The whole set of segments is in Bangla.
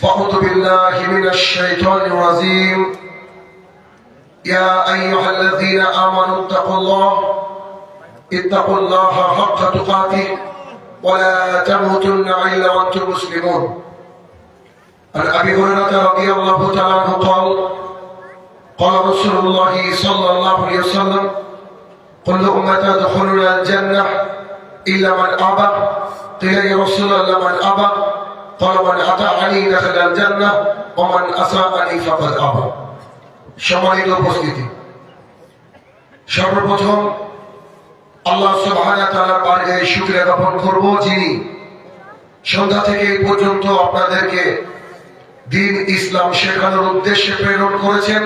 فأعوذ بالله من الشيطان الرجيم. يا أيها الذين آمنوا اتقوا الله اتقوا الله حق تقاته ولا تموتن إلا وأنتم مسلمون. عن أبي هريرة رضي الله تعالى عنه قال قال رسول الله صلى الله عليه وسلم كل أمة تدخلون الجنة إلا من أبى. قيل يا رسول الله من أبى. ফলমান আতা আলী দাখালাল জান্নাহ, ওমান আসা আলী ফাকাদ আবা সম্মানিত উপস্থিতি। সর্বপ্রথম আল্লাহ সুবহানাহু তাআলার পারগায় শুকরিয়া জ্ঞাপন করব যিনি সন্ধ্যা থেকে এই পর্যন্ত আপনাদেরকে দিন ইসলাম শেখানোর উদ্দেশ্যে প্রেরণ করেছেন।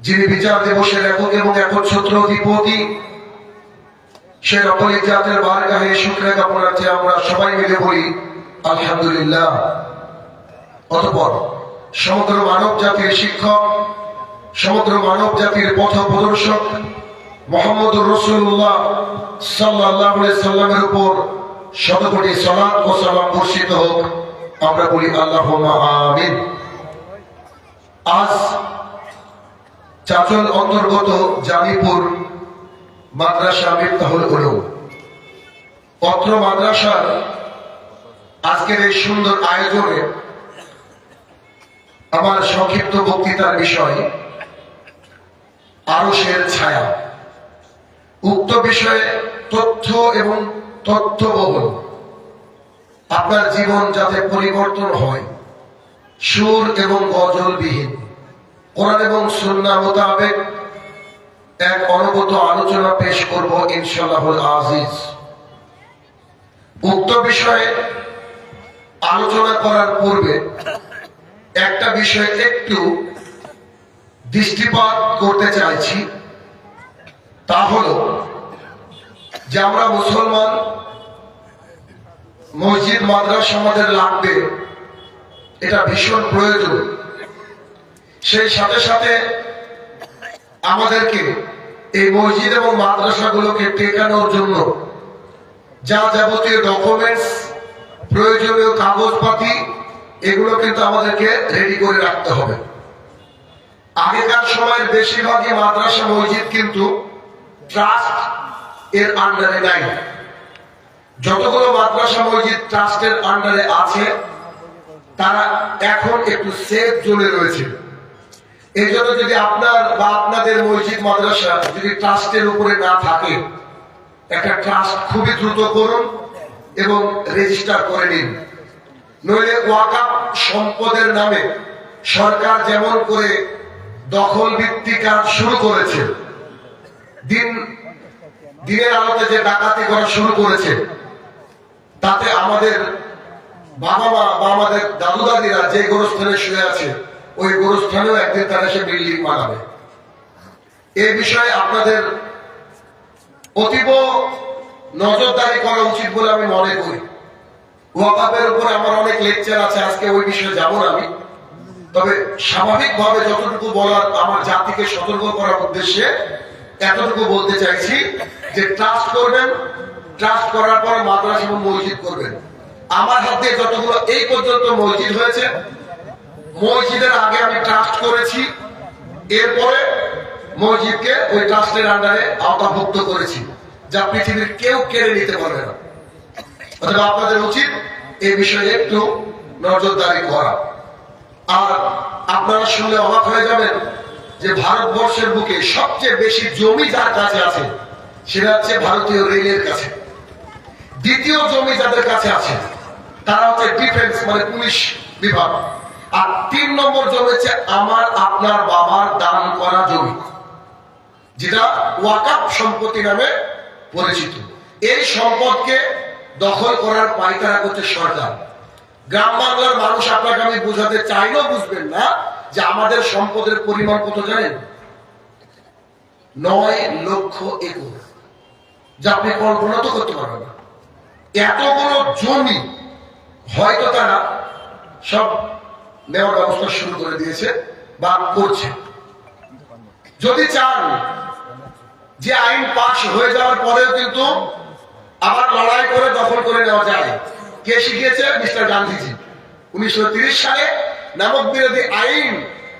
যিনি বিচার দিবসের একক এবং একচ্ছত্র অধিপতি সে অপরিজাতের বারগাহে শুক্রে কাপড়াতে আমরা সবাই মিলে বলি আলহামদুলিল্লাহ। অতপর, সমগ্র মানব জাতির শিক্ষক, সমগ্র মানব জাতির পথ প্রদর্শক মোহাম্মদ রসুল্লাহ সাল্লাহ সাল্লামের উপর সালাত ও সালাম বর্ষিত হোক, আমরা বলি আল্লাহ আমিন। আজ চাচল অন্তর্গত জামিপুর মাদ্রাসা মিফতাহুল উলুম। অত্র মাদ্রাসার আজকের এই সুন্দর আয়োজনে আমার সংক্ষিপ্ত বক্তৃতার বিষয় আরসের ছায়া। উক্ত বিষয়ে তথ্য এবং তথ্যবহল। আপনার জীবন যাতে পরিবর্তন হয়, সুর এবং গজলবিহীন। কোরআন এবং সুন্না মোতাবেক এক অনবত আলোচনা পেশ করব ইনশাল্লাহ আজিজ। উক্ত বিষয়ে আলোচনা করার পূর্বে একটা বিষয়ে একটু দৃষ্টিপাত করতে চাইছি। তা হলো যে আমরা মুসলমান মসজিদ, মাদ্রাসা আমাদের লাগবে, এটা ভীষণ প্রয়োজন। সেই সাথে সাথে আমাদেরকে এই মসজিদ এবং মাদ্রাসাগুলোকে টেকানোর জন্য যা যাবতীয় ডকুমেন্টস প্রয়োজনীয় কাগজপাতি, এগুলো কিন্তু আমাদেরকে রেডি করে রাখতে হবে। আগেকার সময়ের বেশিরভাগই মাদ্রাসা মসজিদ কিন্তু ট্রাস্ট এর আন্ডারে নাই। যতগুলো মাদ্রাসা মসজিদ ট্রাস্টের আন্ডারে আছে, তারা এখন একটু সেফ জোনে রয়েছে। এই জন্য যদি আপনার বা আপনাদের মসজিদ, মাদ্রাসা যদি ট্রাস্টের উপরে না থাকে, একটা ট্রাস্ট খুবই দ্রুত করুন। এবং রেজিস্টার করে নিন। নইলে ওয়াকাপ সম্পদের নামে সরকার যেমন করে দখল ভিত্তিক কাজ শুরু করেছে, দিন, দিনের আলোতে যে ডাকাতি করা শুরু করেছে, তাতে আমাদের বাবা মা বা আমাদের দাদু দাদিরা যে গোরস্থানে শুয়ে আছে, ওই গোরস্থানেও একদিন তারা সে বিল্ডিং বানাবে। এ বিষয়ে আপনাদের অতীব নজরদারি করা উচিত বলে আমি মনে করি। ওয়াকাপের উপরে আমার অনেক লেকচার আছে, আজকে ওই বিষয়ে যাব না আমি। তবে স্বাভাবিকভাবে যতটুকু বলার আমার জাতিকে সতর্ক করার উদ্দেশ্যে এতটুকু বলতে চাইছি যে ট্রাস্ট করবেন ট্রাস্ট করার পর মাদ্রাসা এবং মসজিদ করবেন। আমার হাতে যতগুলো এই পর্যন্ত মসজিদ হয়েছে, মসজিদের আগে আমি ট্রাস্ট করেছি, এরপরে মসজিদকে ওই ট্রাস্টের আন্ডারে আওতাভুক্ত করেছি। যা পৃথিবীর কেউ কেড়ে নিতে পারবে না। অথবা আপনাদের উচিত এই বিষয়ে একটু নজরদারি করা। আর আপনারা শুনলে অবাক হয়ে যাবেন যে ভারতবর্ষের বুকে সবচেয়ে বেশি জমি যার কাছে আছে, সেটা হচ্ছে ভারতীয় রেলের কাছে। দ্বিতীয় জমি যাদের কাছে আছে, তারা হচ্ছে ডিফেন্স মানে পুলিশ বিভাগ। আর তিন নম্বর জমি হচ্ছে আমার আপনার বাবার দান করা জমি, যেটা ওয়াকাপ সম্পত্তি নামে পরিচিত। এই সম্পদকে দখল করার পাইতারা করছে সরকার। গ্রাম বাংলার মানুষ আপনাকে আমি বোঝাতে চাইলেও বুঝবেন না যে আমাদের সম্পদের পরিমাণ কত জানেন? নয় লক্ষ একর। যা আপনি কল্পনা তো করতে পারবেন না। এতগুলো জমি হয়তো তারা সব নেওয়ার ব্যবস্থা শুরু করে দিয়েছে বা করছে। যদি চান যে আইন পাশ হয়ে যাওয়ার পরেও কিন্তু আবার লড়াই করে দখল করে নেওয়া যায়। কে শিখিয়েছে? মিস্টার গান্ধীজি। উনিশশো সালে নামক বিরোধী আইন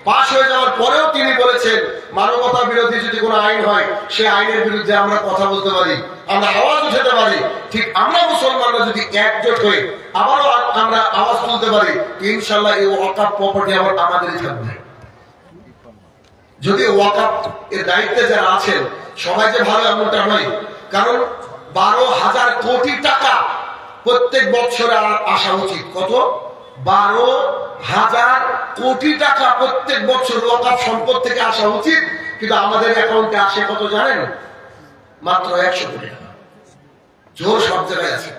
পাশ হয়ে যাওয়ার পরেও তিনি বলেছেন, মানবতা বিরোধী যদি কোনো আইন হয়, সে আইনের বিরুদ্ধে আমরা কথা বলতে পারি, আমরা আওয়াজ উঠাতে পারি। ঠিক আমরা মুসলমানরা যদি একজোট হয়ে আবারও আমরা আওয়াজ তুলতে পারি, ইনশাল্লাহ এই ওয়াকাপ প্রপার্টি আবার আমাদেরই থাকবে। যদি ওয়াকাপ এর দায়িত্বে যারা আছেন, সবাই যে ভালো এমনটা নয়। কারণ বারো হাজার কোটি টাকা প্রত্যেক বছরে আসা উচিত। কত? বারো হাজার কোটি টাকা প্রত্যেক বছর ওয়াকাপ সম্পদ থেকে আসা উচিত, কিন্তু আমাদের অ্যাকাউন্টে আসে কত জানেন? মাত্র একশো কোটি টাকা। জোর সব জায়গায় আছে।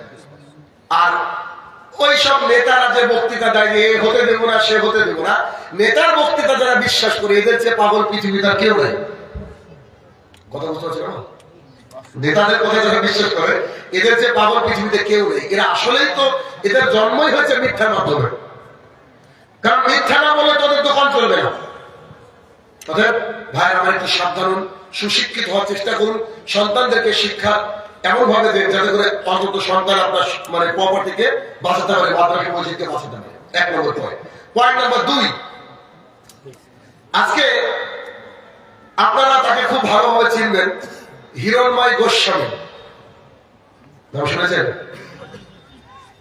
আর ওই সব নেতারা যে বক্তৃতা দেয় এ হতে দেবো না, সে হতে দেবো না, নেতার বক্তৃতা যারা বিশ্বাস করে, এদের পাগল কেউ নাই। কথা বুঝতে পারছ? নেতাদের কথা যারা বিশ্বাস করে, এদের যে পাগল পৃথিবীতে কেউ নেই। এরা আসলেই তো, এদের জন্মই হয়েছে মিথ্যার মাধ্যমে। কারণ মিথ্যা না বলে তোদের দোকান চলবে না। অতএব ভাই আমার একটু সাবধান সুশিক্ষিত হওয়ার চেষ্টা করুন। সন্তানদেরকে শিক্ষা এমন ভাবে দেন যাতে করে অন্তত সন্তান আপনার মানে প্রপার্টিকে বাঁচাতে পারে, মাদ্রাসা মসজিদকে বাঁচাতে পারে। এক নম্বর পয়েন্ট পয়েন্ট নম্বর দুই, আজকে আপনারা তাকে খুব ভালোভাবে চিনবেন, হিরণময় গোস্বামী। নাম শুনেছেন?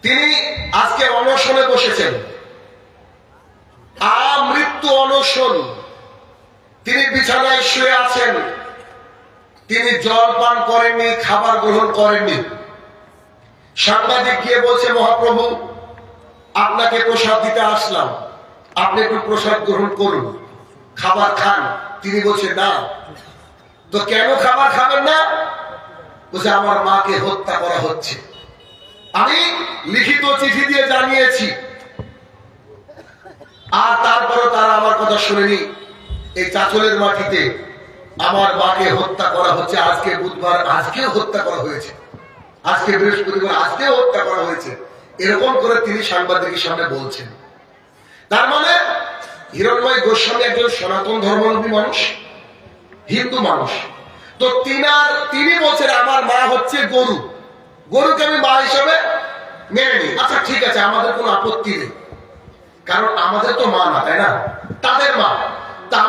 তিনি আজকে অনশনে বসেছেন। আমৃত্যু অনশন। তিনি বিছানায় শুয়ে আছেন। তিনি জল পান করেননি, খাবার গ্রহণ করেননি। সাংবাদিক গিয়ে বলছে, মহাপ্রভু, আপনাকে প্রসাদ দিতে আসলাম। আপনি একটু প্রসাদ গ্রহণ করুন। খাবার খান। তিনি বলছে, না। তো কেন খাবার খাবেন না? বলছে, আমার মাকে হত্যা করা হচ্ছে। আমি লিখিত চিঠি দিয়ে জানিয়েছি। আর তারপরে তারা আমার কথা শুনেনি। এই চাচলের মাটিতে আমার মাকে হত্যা করা হচ্ছে, আজকে বুধবার আজকেও হত্যা করা হয়েছে। আজকে বৃহস্পতিবার আজকেও হত্যা করা হয়েছে। এরকম করে তিনি সাংবাদিকের সামনে বলছেন। তার মানে হিরণময় গোস্বামী একজন সনাতন ধর্মাবলম্বী মানুষ, হিন্দু মানুষ। তো তিনার তিনি বলছেন, আমার মা হচ্ছে গরু। গরুকে আমি মা হিসাবে মেনে নিই। আচ্ছা ঠিক আছে, আমাদের কোনো আপত্তি নেই। কারণ আমাদের তো মা না, তাই না? তাদের মা।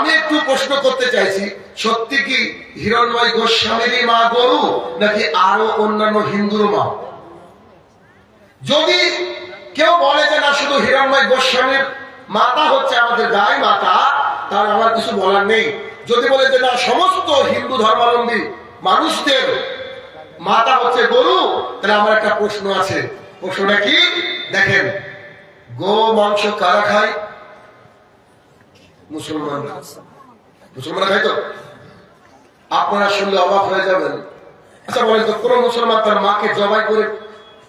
আমি একটু প্রশ্ন করতে চাইছি, সত্যি কি হিরণময় গোস্বামীরই মা গরু, নাকি আরও অন্যান্য হিন্দুর মা? যদি কেউ বলে যে না, শুধু হিরণময় গোস্বামীর মাতা হচ্ছে আমাদের গায়ে মাতা তার আমার কিছু বলার নেই। যদি বলে যে না, সমস্ত হিন্দু ধর্মাবলম্বী মানুষদের মাতা হচ্ছে গরু, তাহলে আমার একটা প্রশ্ন আছে। প্রশ্নটা কি? দেখেন, গো মাংস কারা খায়? মুসলমান। মুসলমান খায় তো? আপনারা শুনলে অবাক হয়ে যাবেন। আচ্ছা বলেন তো, কোন মুসলমান তার মাকে জবাই করে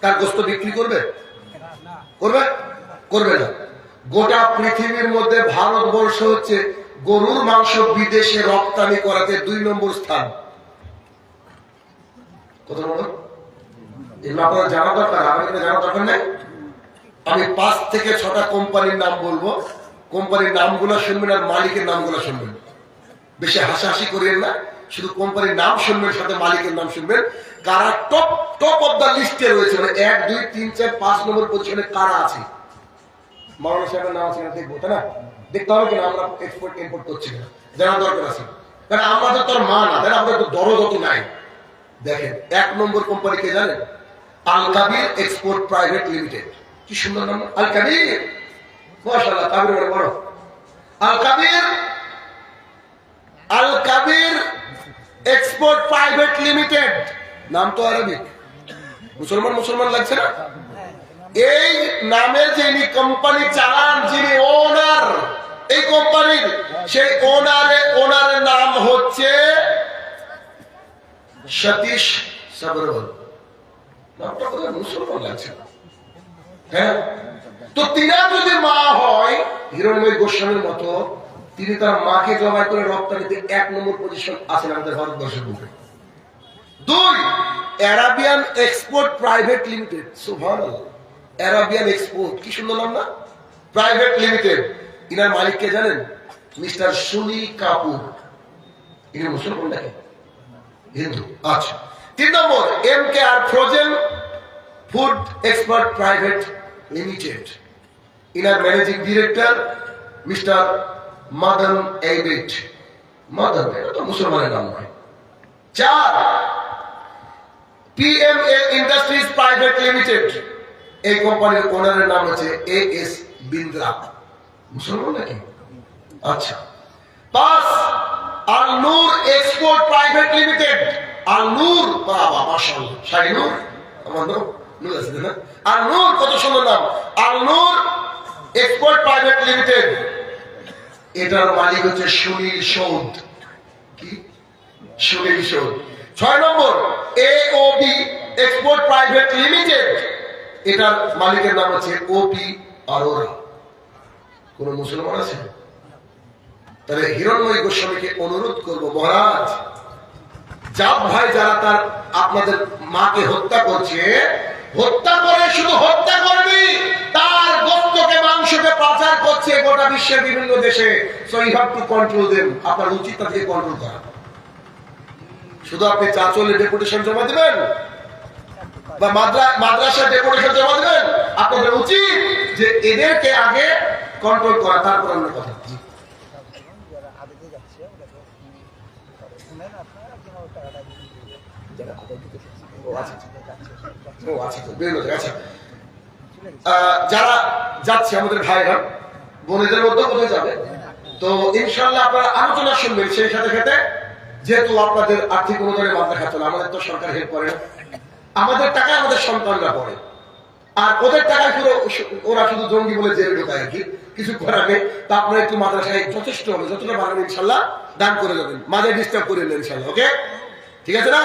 তার গোস্ত বিক্রি করবে? করবে? করবে না। গোটা পৃথিবীর মধ্যে ভারতবর্ষ হচ্ছে গরুর মাংস বিদেশে রপ্তানি করাতে দুই নম্বর স্থান। কত নম্বর জানা দরকার? আমি পাঁচ থেকে ছটা কোম্পানির নাম বলব। কোম্পানির নামগুলো শুনবেন আর মালিকের নামগুলো শুনবেন। বেশি হাসাহাসি করিয়েন না, শুধু কোম্পানির নাম শুনবেন, সাথে মালিকের নাম শুনবেন। কারা টপ টপ অফ দ্য লিস্টে রয়েছে মানে এক, দুই, তিন, চার, পাঁচ নম্বর পজিশনে কারা আছে? মাওলানা সাহেবের নাম আছে কিনা দেখব, তাই না? দেখতে হবে কিনা, আমরা এক্সপোর্ট ইম্পোর্ট করছি না জানা দরকার আছে। কারণ আমাদের তো আর মা না, তাই না? আমাদের তো দরদত নাই। দেখেন, এক নম্বর কোম্পানি কে জানেন? Al export private limited. কি সুন্দর নাম আল মাশাআল্লাহ কাবির বড় Al Kabir Al Kabir export private limited, নাম তো আরবিক মুসলমান মুসলমান লাগছে না? এই নামের যিনি কোম্পানি চালান, যিনি ওনার এই কোম্পানির সেই ওনারে ওনারের নাম হচ্ছে সতীশ সাবরওয়াল নামটা মুসলমান লাগছে হ্যাঁ? তো তিনা যদি মা হয়, হিরণময় গোস্বামীর মতো, তিনি তার মাকে জবাই করে রপ্তানিতে এক নম্বর পজিশন আছেন আমাদের ভারতবর্ষের বুকে। দুই অ্যারাবিয়ান এক্সপোর্ট প্রাইভেট লিমিটেড সুভান অ্যারাবিয়ান এক্সপোর্ট কি সুন্দর নাম না? প্রাইভেট লিমিটেড ইনার মালিককে জানেন? মিস্টার সুনি কাপুর। ইনি মুসলমান নাকি? হিন্দু। আচ্ছা। তিন নম্বর M K R frozen food expert private limited inner managing director mister Madan এইবিট মাদন, এটা তো মুসলমানের নাম নয়। চার, পিএমএ ইন্ডাস্ট্রিজ প্রাইভেট লিমিটেড। এই কোম্পানির ওনারের নাম হচ্ছে এ এস বিন্দ্রা মুসলমান নাকি? আচ্ছা। পাঁচ Al Noor export private limited. Al Noor বাবা, মাশাআল্লাহ। শাহি নূর আমার নাম, নূর আছে না? আর নূর কত সুন্দর নাম। Al Noor export private limited এটার মালিক হচ্ছে সুনীল সৌদ। কি? সুনীল সৌদ। ছয় নম্বর A O B export private limited এটার মালিকের নাম হচ্ছে আরোরা কোন মুসলমান আছে? তাহলে হিরণময় গোস্বামীকে অনুরোধ করব, মহারাজ জাপ ভাই যারা তার আপনাদের মাকে হত্যা করছে, হত্যা করে, শুধু হত্যা করবি তার পাচার করছে গোটা বিশ্বের বিভিন্ন দেশে so you have to control them আপনার উচিত তাদেরকে কন্ট্রোল করা শুধু আপনি চা চলে ডেপুটেশন জমা দিবেন বা মাদ্রাসা ডেপুটেশন জমা দিবেন আপনাদের উচিত যে এদেরকে আগে কন্ট্রোল করা তারপর অন্য কথা আচ্ছা আচ্ছা। আচ্ছা যারা যাচ্ছে আমাদের ভাইরা, বোনেদের মধ্যে কোথায় যাবে। তো ইনশাল্লাহ আপনারা আলোচনা শুনবেন সেই সাথে সাথে, যেহেতু আপনাদের আর্থিক মাথা খাচ্ছে না, আমাদের তো সরকার হেল্প করে আমাদের টাকা আমাদের সন্তানরা পড়ে। আর ওদের টাকায় পুরো ওরা শুধু জঙ্গি বলে জেলে ঢোকায় আর কি, কিছু তা আপনারা একটু মাদ্রাসায় যথেষ্ট হবে, যতটা পারেন ইনশাল্লাহ দান করে মাঝে ডিস্টার্ব করে নেন ইনশাল্লাহ ওকে? ঠিক আছে না?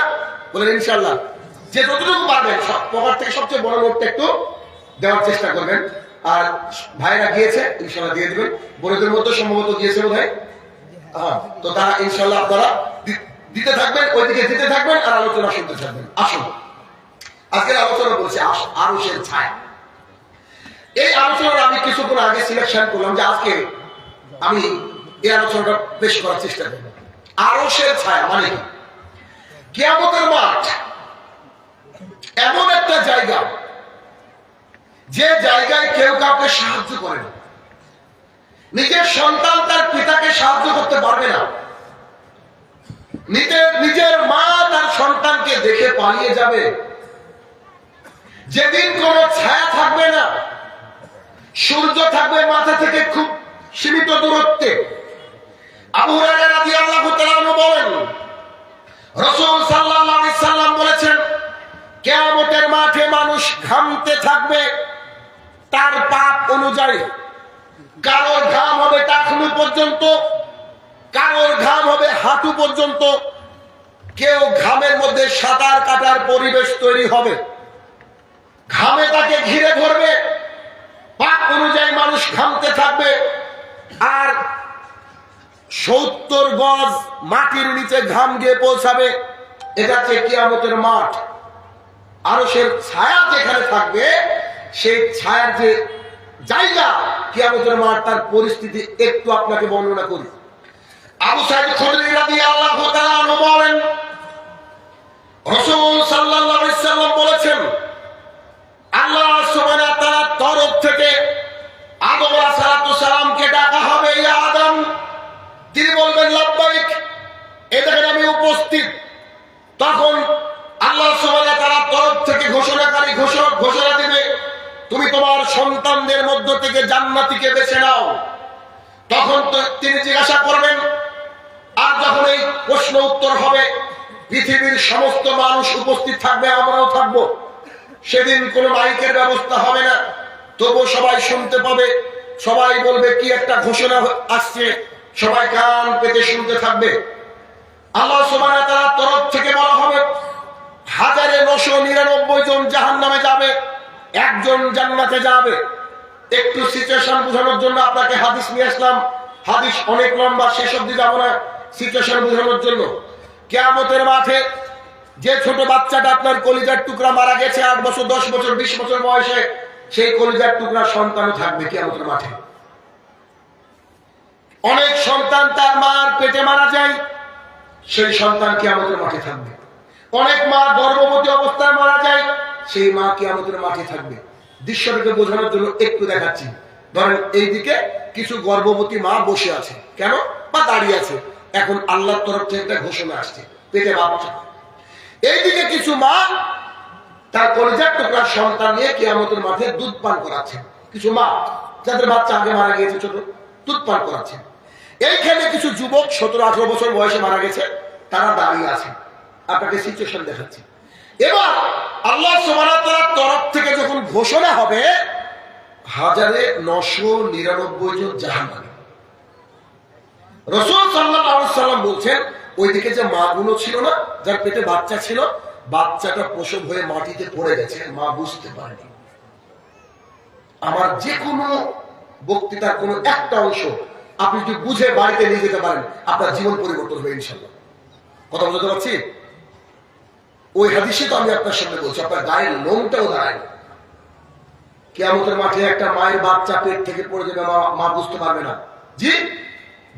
বলেন ইনশাল্লাহ যে যতটুকু পারবেন পকেট থেকে সবচেয়ে বড় নোটটা একটু দেওয়ার চেষ্টা করবেন। আর ভাইরা গিয়েছে ইনশাল্লাহ দিয়ে দিবেন। বোনদের মধ্যে সম্ভবত গিয়েছে বোধ হয় হ্যাঁ তো তারা ইনশাল্লাহ আপনারা দিতে থাকবেন, ওইদিকে দিতে থাকবেন আর আলোচনা শুনতে থাকবেন। আসুন। আজকের আলোচনা বলছি আরশের ছায়া। এই আলোচনাটা আমি কিছুক্ষণ আগে সিলেকশন করলাম যে আজকে আমি এই আলোচনাটা পেশ করার চেষ্টা করব। আরশের ছায়া মানে কিয়ামতের মাঠ এমন একটা জায়গা যে জায়গায় কেউ কাউকে সাহায্য করে না, নিজের সন্তান তার পিতাকে সাহায্য করতে পারবে না। নিজের নিজের মা তার সন্তানকে দেখে পালিয়ে যাবে। যেদিন কোনো ছায়া থাকবে না, সূর্য থাকবে মাথা থেকে খুব সীমিত দূরত্বে। আবু বলেন, রাসূল আলাইহি সাল্লাম বলেছেন, কিয়ামতের মাঠে মানুষ ঘামতে থাকবে। তার পাপ অনুযায়ী কারোর ঘাম হবে টাকনু পর্যন্ত কারোর ঘাম হবে হাঁটু পর্যন্ত, কেউ ঘামের মধ্যে সাঁতার কাটার পরিবেশ তৈরি হবে। ঘামে তাকে ঘিরে ধরবে, পাপ অনুযায়ী মানুষ ঘামতে থাকবে, আর সত্তর গজ মাটির নিচে ঘাম গিয়ে পৌঁছাবে এটা হচ্ছে কিয়ামতের মাঠ। আরও সে ছায়া যেখানে থাকবে সেই ছায়ার যে জায়গা কিয়ামতের মাঠ তার পরিস্থিতি একটু আপনাকে বর্ণনা করি। আবু বলেন বলেছেন, আল্লাহ তরফ থেকে আদম সালামকে ডাকা হবে, ইয়া আদম। তিনি বলবেন আমি উপস্থিত। তখন আল্লাহ সুবহানাহু তাআলার তরফ থেকে ঘোষণাকারী ঘোষণা ঘোষণা দিবে তুমি তোমার সন্তানদের মধ্য থেকে জান্নাতিকে বেছে নাও। তখন তো তিনি জিজ্ঞাসা করবেন, আর যখন এই প্রশ্ন উত্তর হবে, পৃথিবীর সমস্ত মানুষ উপস্থিত থাকবে, আমরাও থাকব। সেদিন কোনো মাইকের ব্যবস্থা হবে না। তবু সবাই শুনতে পাবে, সবাই বলবে, কি একটা ঘোষণা আসছে, সবাই কান পেতে শুনতে থাকবে। আল্লাহ ওয়া তাআলার তরফ থেকে বলা হবে, হাজারে নশো নিরানব্বই জন জাহান নামে যাবে। একজন জান্নাতে যাবে। একটু সিচুয়েশন বোঝানোর জন্য আপনাকে হাদিস নিয়ে আসলাম। হাদিস অনেক লম্বা, শেষ অব্দি যাব না সিচুয়েশন বোঝানোর জন্য। কেয়ামতের মাঠে যে ছোট বাচ্চাটা আপনার কলিজার টুকরা মারা গেছে আট বছর, দশ বছর, বিশ বছর বয়সে, সেই কলিজার টুকরা সন্তানও থাকবে কেয়ামতের মাঠে। অনেক সন্তান তার মার পেটে মারা যায়, সেই সন্তান কেয়ামতের মাঠে থাকবে। অনেক মা গর্ভবতী অবস্থায় মারা যায় সেই মা কেয়ামতের মাঠে থাকবে। দৃশ্যটাকে বোঝানোর জন্য একটু দেখাচ্ছি। ধরেন এইদিকে কিছু গর্ভবতী মা বসে আছে। কেন? বা দাঁড়িয়ে আছে। এখন আল্লাহর তরফ থেকে একটা ঘোষণা আসছে। পেটে বাচ্চা এইদিকে কিছু মা তার কলেজার টুকরা সন্তান নিয়ে কিয়ামতের মাঠে দুধ পান করাচ্ছেন কিছু মা, যাদের বাচ্চা আগে মারা গিয়েছে ছোট, দুধ পান করাচ্ছে। এইখানে কিছু যুবক, সতেরো, আঠারো বছর বয়সে মারা গেছে। তারা দাঁড়িয়ে আছে। আপনাকে সিচুয়েশন দেখাচ্ছি। এবার আল্লাহ তাআলার তরফ থেকে যখন ঘোষণা হবে, হাজারে নশো নিরানব্বই জন জাহান্নামী। রসুল সাল্লাম বলছেন, ওইদিকে যে মাগুলো ছিল না, যার পেটে বাচ্চা ছিল, বাচ্চাটা প্রসব হয়ে মাটিতে পড়ে গেছে, মা বুঝতে পারেনি। আমার যে কোনো বক্তৃতার কোনো একটা অংশ আপনি যদি বুঝে বাড়িতে নিয়ে যেতে পারেন, আপনার জীবন পরিবর্তন হবে ইনশাল্লাহ কথা বুঝতে পারছি? ওই হাদিসে তো আমি আপনার সামনে বলছি, আপনার গায়ের লোমটাও দাঁড়ায় না। কেয়ামতের মাঠে একটা মায়ের বাচ্চা পেট থেকে পড়ে যাবে, মা- বুঝতে পারবে না। জি?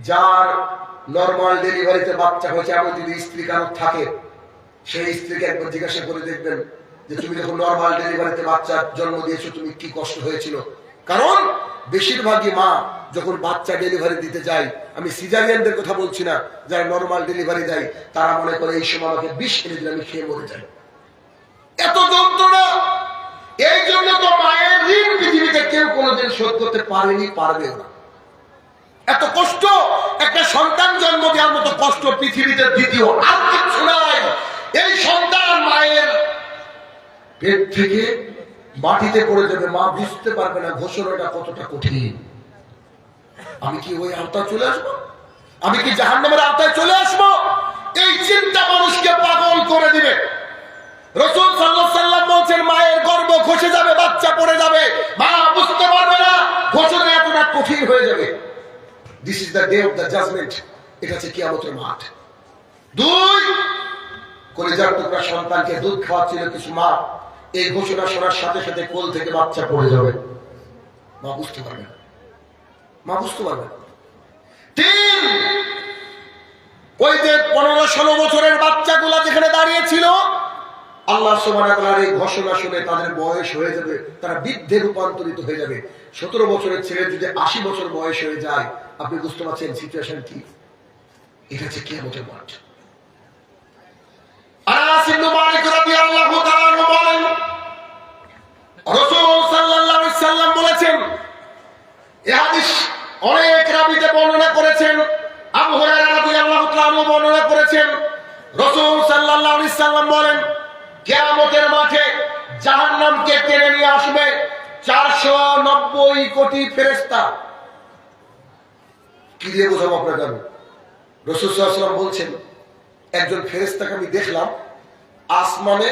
যার নর্মাল ডেলিভারিতে বাচ্চা হয়েছে, এমন যদি স্ত্রী কারও থাকে, সেই স্ত্রীকে একবার জিজ্ঞাসা করে দেখবেন যে, তুমি যখন নর্মাল ডেলিভারিতে বাচ্চা জন্ম দিয়েছ, তুমি কি কষ্ট হয়েছিল? কারণ, বেশিরভাগই মা যখন বাচ্চা ডেলিভারি দিতে যায়, আমি সিজারিয়ানদের কথা বলছি না, যারা নর্মাল ডেলিভারি দেয়, তারা মনে করে এই সময় আমাকে বিষ এনে দিলে আমি খেয়ে মরে যাই। এত যন্ত্রণা! এই জন্য তো মায়ের ঋণ পৃথিবীতে কেউ কোনোদিন শোধ করতে পারেনি, পারবেও না। এত কষ্ট! একটা সন্তান জন্ম দেওয়ার মতো কষ্ট পৃথিবীতে দ্বিতীয় আর কিছু নাই। এই সন্তান মায়ের পেট থেকে মাটিতে পড়ে যাবে, মা বুঝতে পারবে না ঘোষণাটা কতটা কঠিন। আমি কি ওই আওতায় চলে আসব? আমি কি জাহান্নামের আওতায় চলে আসব? এই চিন্তা মানুষকে পাগল করে দিবে। রসুল সাল্লাম বলছেন, মায়ের গর্ব খসে যাবে, বাচ্চা পড়ে যাবে। মা বুঝতে পারবে না ঘোষণা এতটা কঠিন হয়ে যাবে। This is the day of the judgement এটা হচ্ছে কিয়ামতের মাঠ। দুই, কলেজার টুকরা সন্তানকে দুধ খাওয়াচ্ছিল কিছু মা। এই ঘোষণা শোনার সাথে সাথে কোল থেকে বাচ্চা পড়ে যাবে। মা বুঝতে পারবে না। মা বুঝতে পারবে। তিন, ওই যে পনেরো ষোলো বছরের বাচ্চাগুলা যেখানে দাঁড়িয়ে ছিল আল্লাহ সুবহানাহু এই ঘোষণা শুনে তাদের বয়স হয়ে যাবে, তারা বৃদ্ধে রূপান্তরিত হয়ে যাবে। সতেরো বছরের ছেলে যদি আশি বছর বয়স হয়ে যায়, আপনি বুঝতে পারছেন সিচুয়েশন কি? এটা হচ্ছে কিয়ামতের মাঠ আনাস অনেক রাবিতে বর্ণনা করেছেন। আবু হুরায়রা রাদিয়াল্লাহু তাআলা বর্ণনা করেছেন। রাসূল সাল্লাল্লাহু আলাইহি সাল্লাম বলেন, কিয়ামতের মাঠে জাহান্নামকে টেনে নিয়ে আসবে 490 কোটি ফেরেশতা। কি দিয়ে বোঝাবো আপনাকে আমি? রাসূল সাল্লাম বলছেন, একজন ফেরেশতাকে আমি দেখলাম, আসমানে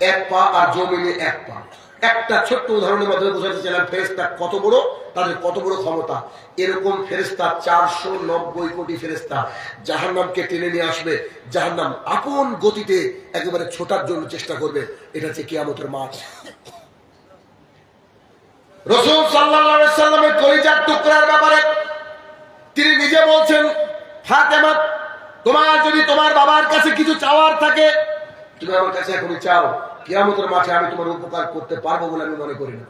এক পা আর জমিনে এক পা। একটা ছোট্ট উদাহরণের মাধ্যমে বোঝাতে চাইলাম ফেরেস্তা কত বড়? তাদের কত বড় ক্ষমতা? এরকম ফেরেস্তা চারশো নব্বই কোটি ফেরেস্তা জাহান্নামকে টেনে নিয়ে আসবে। জাহান্নাম আপন গতিতে একেবারে ছোটার জন্য চেষ্টা করবে। এটা হচ্ছে কিয়ামতের মাঠ। রসুল সাল্লামের কলিজার টুকরার ব্যাপারে তিনি নিজে বলছেন, ফাতেমা, তোমার যদি তোমার বাবার কাছে কিছু চাওয়ার থাকে, তুমি আমার কাছে এখনই চাও। কিয়ামতের মাঠে আমি তোমার উপকার করতে পারব বলে আমি মনে করি না।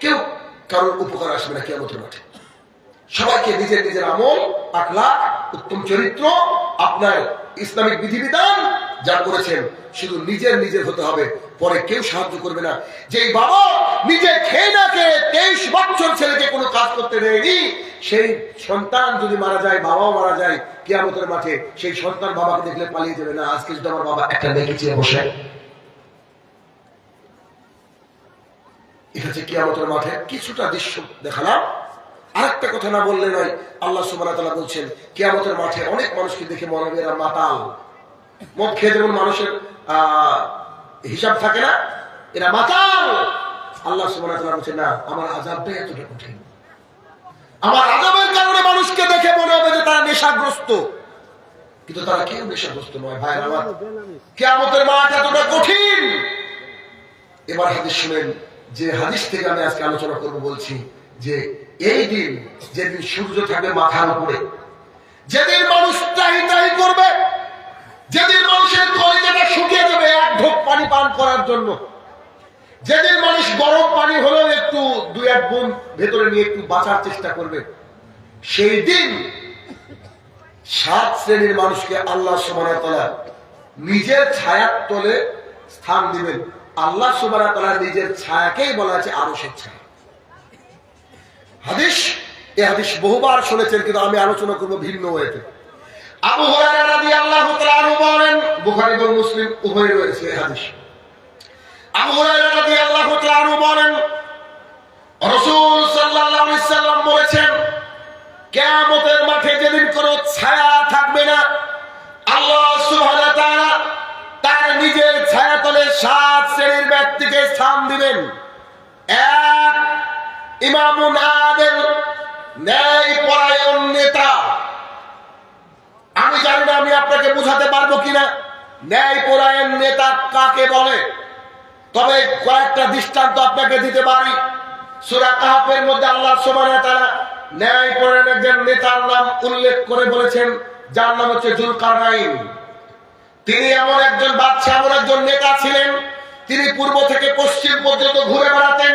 কেউ- কারোর উপকার আসবে না কেয়ামতের মাঠে। সবাইকে নিজের নিজের আমল আকলা উত্তম চরিত্র, আপনার ইসলামিক বিধিবিধান যা করেছেন শুধু নিজের নিজের হতে হবে। পরে কেউ সাহায্য করবে না। যে বাবা নিজে খেয়ে না খেয়ে তেইশ বছর ছেলেকে কোনো কাজ করতে দেয়নি, সেই সন্তান যদি মারা যায়, বাবাও মারা যায়, কিয়ামতের মাঠে সেই সন্তান বাবাকে দেখলে পালিয়ে যাবে না। আজকে যদি আমার বাবা একটা দেখে চেয়ে বসে, এটা হচ্ছে কিয়ামতের মাঠে কিছুটা দৃশ্য দেখালাম। আর একটা কথা না বললে নয়, আল্লাহ ওয়া বলছেন, কিয়ামতের মাঠে অনেক মানুষকে দেখে মনে হবে এরা মাতাল। মদ খেয়ে যেমন মানুষের হিসাব থাকে না। এরা মাতাল। আল্লাহ তাআলা বলছেন, না, আমার আযাবটাই এতটা কঠিন। আমার আযাবের কারণে মানুষকে দেখে মনে হবে যে তারা নেশাগ্রস্ত। কিন্তু তারা কেউ নেশাগ্রস্ত নয়, ভাই, আমার কিয়ামতের মাঠ এতটা কঠিন। এবার হাদিস শুনেন, যে হাদিস থেকে আমি আজকে আলোচনা করব, বলছি যে এই দিন যেদিন সূর্য থাকবে মাথার উপরে, যেদিন মানুষ চাহি চাহি করবে যেদিন মানুষের কলিজাটা শুকিয়ে যাবে, এক ঢোক পানি পান করার জন্য। যেদিন মানুষ গরম পানি হলেও একটু, দুই এক বোন ভেতরে নিয়ে একটু বাঁচার চেষ্টা করবে, সেই দিন সাত শ্রেণির মানুষকে আল্লাহ সুবাহতালা নিজের ছায়ার তলে স্থান দিবেন। আল্লাহ সুবাহতালা নিজের ছায়াকেই বলা আছে আরও সে ছায়া। হাদিস, এ হাদিস বহুবার শুনেছেন, কিন্তু আমি আলোচনা করব ভিন্ন হয়েছে আবু হুরায়রা রাদিয়াল্লাহু তাআলা বলেন, বুখারী এবং মুসলিম উভয় রয়েছে হাদিস। আবু হুরায়রা রাদিয়াল্লাহু তাআলা বলেন, রাসূল সাল্লাল্লাহু আলাইহি সাল্লাম বলেছেন, কিয়ামতের মাঠে যেদিন কোনো ছায়া থাকবে না, আল্লাহ সুবহানাহু ওয়া তাআলা তার নিজের ছায়াতলে সাত শ্রেণির ব্যক্তিকে স্থান দিবেন। এক, ইমামুন আদেল ন্যায় পরায়ণ নেতা। আমি জানি না আমি আপনাকে বুঝাতে পারব কিনা। ন্যায় পরায়ণ নেতা কাকে বলে? তবে কয়েকটা দৃষ্টান্ত আপনাকে দিতে পারি। সুরা কাহাফের মধ্যে আল্লাহ ওয়া তাআলা ন্যায় পরায়ণ একজন নেতার নাম উল্লেখ করে বলেছেন, যার নাম হচ্ছে জুলকারনাইন। তিনি এমন একজন বাচ্চা এমন একজন নেতা ছিলেন, তিনি পূর্ব থেকে পশ্চিম পর্যন্ত ঘুরে বেড়াতেন,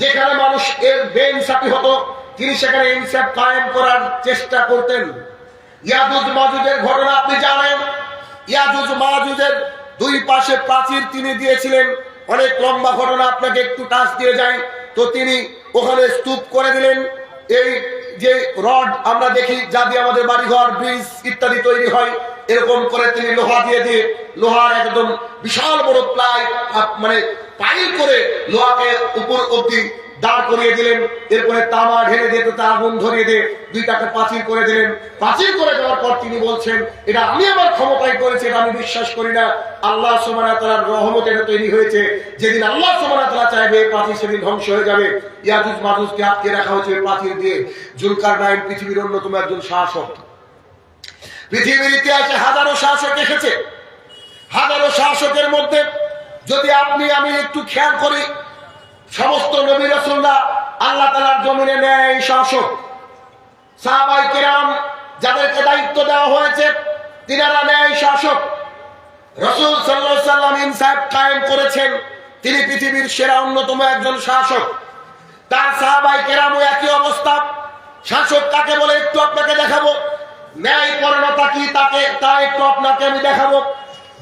যেখানে মানুষ এর বেইনসাফি হতো। তিনি সেখানে ইনসাফ কায়েম করার চেষ্টা করতেন। ইয়াজুজ মাজুজের ঘটনা আপনি জানেন। ইয়াজুজ মাজুজের দুই পাশে প্রাচীর তিনি দিয়েছিলেন। অনেক লম্বা ঘটনা আপনাকে একটু টাচ দিয়ে যায়। তো তিনি ওখানে স্তূপ করে দিলেন। এই যে রড আমরা দেখি, যা দিয়ে আমাদের বাড়িঘর, ব্রিজ ইত্যাদি তৈরি হয়, এরকম করে তিনি লোহা দিয়ে দিয়ে লোহার একদম বিশাল বড় প্লাই মানে পাইল করে লোহাকে উপর অব্দি দাঁড় করিয়ে দিলেন, এরপরে তামা ঢেলে দিয়ে তো তা আগুন ধরিয়ে দিয়ে দুইটাকে পাঁচিল করে দিলেন। পাঁচিল করে দেওয়ার পর তিনি বলছেন, এটা আমি আমার ক্ষমতায় করেছি, এটা আমি বিশ্বাস করি না। আল্লাহ সোমানা তালার রহমত এটা তৈরি হয়েছে। যেদিন আল্লাহ সোমানা তালা চাইবে, এই পাঁচিল সেদিন ধ্বংস হয়ে যাবে। ইয়াজুজ মাজুজকে আটকে রাখা হয়েছে পাঁচিল দিয়ে। জুলকার নাইন পৃথিবীর অন্যতম একজন শাসক। পৃথিবীর ইতিহাসে হাজারো শাসক এসেছে। হাজারো শাসকের মধ্যে যদি আপনি, আমি একটু খেয়াল করি সমস্ত নবী রসুল্লাহ আল্লাহ তালার জমিনে নেয় শাসক। সাহাবাই কিরাম যাদেরকে দায়িত্ব দেওয়া হয়েছে, তিনারা ন্যায় শাসক। রসুল সাল্লাহ সাল্লাম ইনসাফ কায়েম করেছেন। তিনি পৃথিবীর সেরা অন্যতম একজন শাসক। তার সাহাবাই কেরামও একই অবস্থা। শাসক তাকে বলে একটু আপনাকে দেখাবো। ন্যায় পরণতা কি তাকে, তা একটু আপনাকে আমি দেখাবো।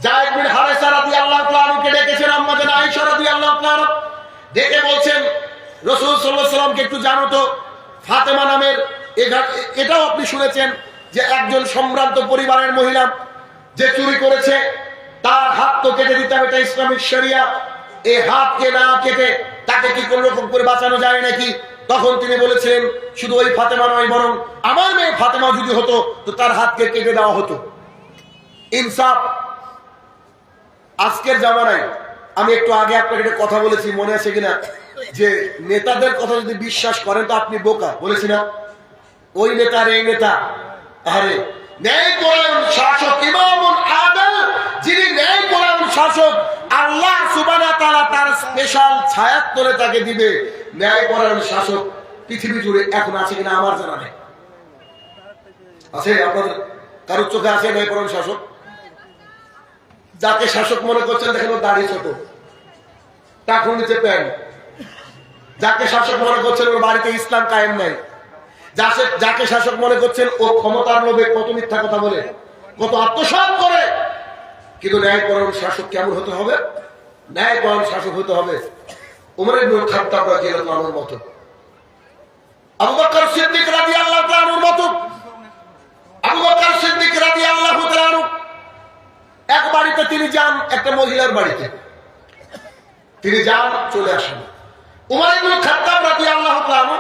জায়েদ বিন হারেসা রাদিয়াল্লাহু তাআলা আনহুকে ডেকেছেন জান আয়েশা রাদিয়াল্লাহু তাআলা ডেকে বলছেন, রাসূল সাল্লামকে একটু জানো তো, ফাতেমা নামের এটাও আপনি শুনেছেন যে একজন সম্ভ্রান্ত পরিবারের মহিলা যে চুরি করেছে, তার হাত তো কেটে দিতে হবে, এটা ইসলামিক শরিয়া। এই হাতকে না কেটে তাকে কি কোন রকম করে বাঁচানো যায় নাকি? তখন তিনি বলেছিলেন, শুধু ওই ফাতেমা নয়, বরং আমার মেয়ে ফাতেমা যদি হতো, তো তার হাতকে কেটে দেওয়া হতো। ইনসাফ আজকের জামানায় আমি একটু আগে আপনাকে কথা বলেছি, মনে আছে কিনা? যে নেতাদের কথা যদি বিশ্বাস করেন তো আপনি বোকা, বলেছি না? ওই নেতার এই নেতা আরে ন্যায় পরায়ণ শাসক ইমামুল আদল, যিনি ন্যায় পরায়ণ শাসক, আল্লাহ সুবহানাহু তাআলা তার স্পেশাল ছায়াত তাকে দিবে। ন্যায় পরায়ণ শাসক পৃথিবী জুড়ে এখন আছে কিনা আমার জানা নেই। আছে আপনাদের? কারোর চোখে আছে ন্যায় পরায়ণ শাসক? যাকে শাসক মনে করছেন, দেখেন ওর দাড়ি ছোট। টাকুর নিচে প্যান্ট। যাকে শাসক মনে করছেন, ওর বাড়িতে ইসলাম কায়েম নাই। যাকে- শাসক মনে করছেন, ও ক্ষমতার লোভে কত মিথ্যা কথা বলে, কত আত্মসাৎ করে। কিন্তু ন্যায়পরণ শাসক কেমন হতে হবে? ন্যায়পরণ শাসক হতে হবে আবু বকর সিদ্দিক তাআলা আনহুর মতো। আবু বকর সিদ্দিক রাদিয়াল্লাহু তাআলা এক বাড়িতে তিনি যান, একটা মহিলার বাড়িতে। তিনি যান, চলে আসেন। উমর খাত্তাব রাদিয়াল্লাহু তাআলা আনহু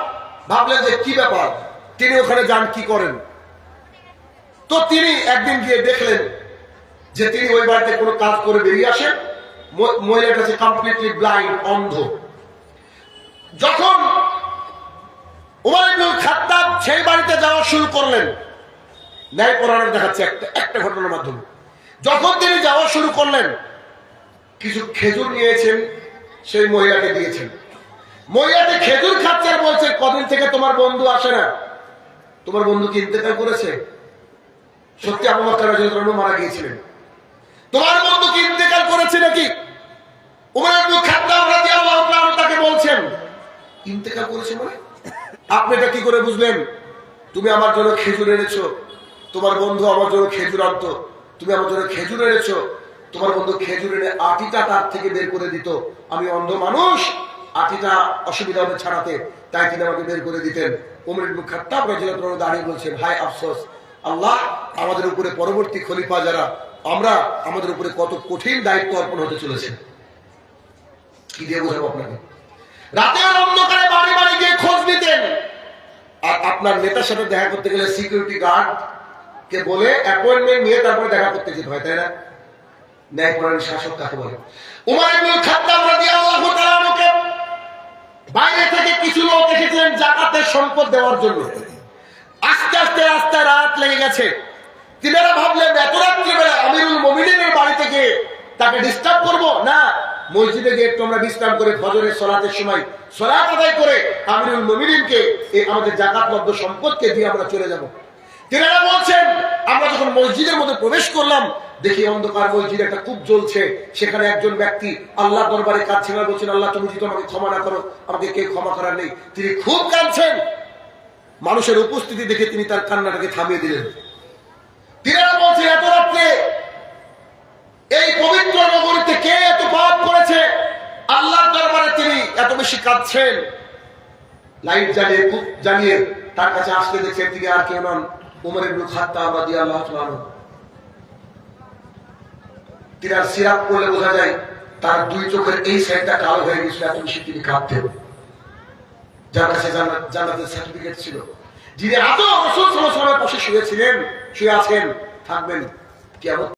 ভাবলেন যে কি ব্যাপার? তিনি ওখানে যান, কি করেন? তো তিনি একদিন গিয়ে দেখলেন যে তিনি ওই বাড়িতে কোনো কাজ করে বেরিয়ে আসেন। ম- মহিলাটা হচ্ছে কমপ্লিটলি ব্লাইন্ড অন্ধ। যখন উমর ইবনুল খাত্তাব সেই বাড়িতে যাওয়া শুরু করলেন ন্যায় পরায়ণ দেখাচ্ছে একটা একটা ঘটনার মাধ্যমে। যখন তিনি যাওয়া শুরু করলেন, কিছু খেজুর নিয়েছেন, সেই মহিলাকে দিয়েছেন। মহিলাটি খেজুর খাচ্ছে বলছে, কদিন থেকে তোমার বন্ধু আসে না? তোমার বন্ধু কি ইন্তেকাল করেছে? সত্যি আবু বকর মারা গিয়েছিলেন। তোমার বন্ধু কি ইন্তেকাল করেছে নাকি? রাদিয়াল্লাহু করেছেন ইন্তেকাল করেছে মানে? আপনি এটা কি করে বুঝলেন? তুমি আমার জন্য খেজুর এনেছো। তোমার বন্ধু আমার জন্য খেজুর আনতো। তুমি আমার জন্য খেজুর এনেছো। তোমার বন্ধু খেজুর এনে আটিটা তার থেকে বের করে দিত। আমি অন্ধ মানুষ, আটিটা অসুবিধা হবে ছাড়াতে। তাই তিনি আমাকে বের করে দিতেন। দাঁড়িয়ে বলছেন আফসোস, আল্লাহ আমাদের উপরে পরবর্তী খলিফা যারা, আমরা আমাদের উপরে কত কঠিন দায়িত্ব অর্পণ হতে চলেছে। কি দিয়ে বোঝাবো আপনাকে? রাতের অন্ধকারে বাড়ি বাড়ি গিয়ে খোঁজ নিতেন। আর আপনার নেতার সাথে দেখা করতে গেলে সিকিউরিটি গার্ড কে বলে অ্যাপয়েন্টমেন্ট নিয়ে তারপরে দেখা করতে যেতে হয়, তাই না? ন্যায়পরায়ণ শাসক কাকে বলে? বাইরে থেকে কিছু লোক এসেছিলেন জাকাতের সম্পদ দেওয়ার জন্য। আস্তে আস্তে আস্তে রাত লেগে গেছে। তিনারা ভাবলেন, এত রাত্রিবেলা আমিরুল মমিনের বাড়িতে গিয়ে তাকে ডিস্টার্ব করব? না, মসজিদে গিয়ে একটু আমরা বিশ্রাম করে ফজরের সলাতের সময় সলাত আদায় করে আমিরুল মমিনকে এই আমাদের জাকাতবদ্ধ সম্পদকে দিয়ে আমরা চলে যাব। তিনারা বলছেন, আমরা যখন মসজিদের মধ্যে প্রবেশ করলাম, দেখি অন্ধকার মসজিদ একটা কূপ জ্বলছে। সেখানে একজন ব্যক্তি আল্লাহ দরবারে কাঁদছেন আর বলছেন, আল্লাহ, তুমি যদি আমাকে ক্ষমা না করো, আমাকে কেউ ক্ষমা করার নেই। তিনি খুব কাঁদছেন। মানুষের উপস্থিতি দেখে তিনি তার কান্নাটাকে থামিয়ে দিলেন। তিনারা বলছে এত রাত্রে এই পবিত্র নগরীতে কে এত পাপ করেছে? আল্লাহর দরবারে তিনি এত বেশি কাঁদছেন। লাইট জ্বালিয়ে জ্বালিয়ে তার কাছে আসতে দেখছেন তিনি আর কেউ নন। উমর খাত্তাব রাদিয়াল্লাহু তাআলা সিরাপ পড়লে বোঝা যায় তার দুই চোখের এই সাইডটা কালো হয়ে গেছিল এত বেশি তিনি কাঁদতেন যার কাছে জান্নাত- জান্নাতের সার্টিফিকেট ছিল। যিনি এত রসুল সময় পাশে শুয়েছিলেন, শুয়ে আছেন, থাকবেন কেমন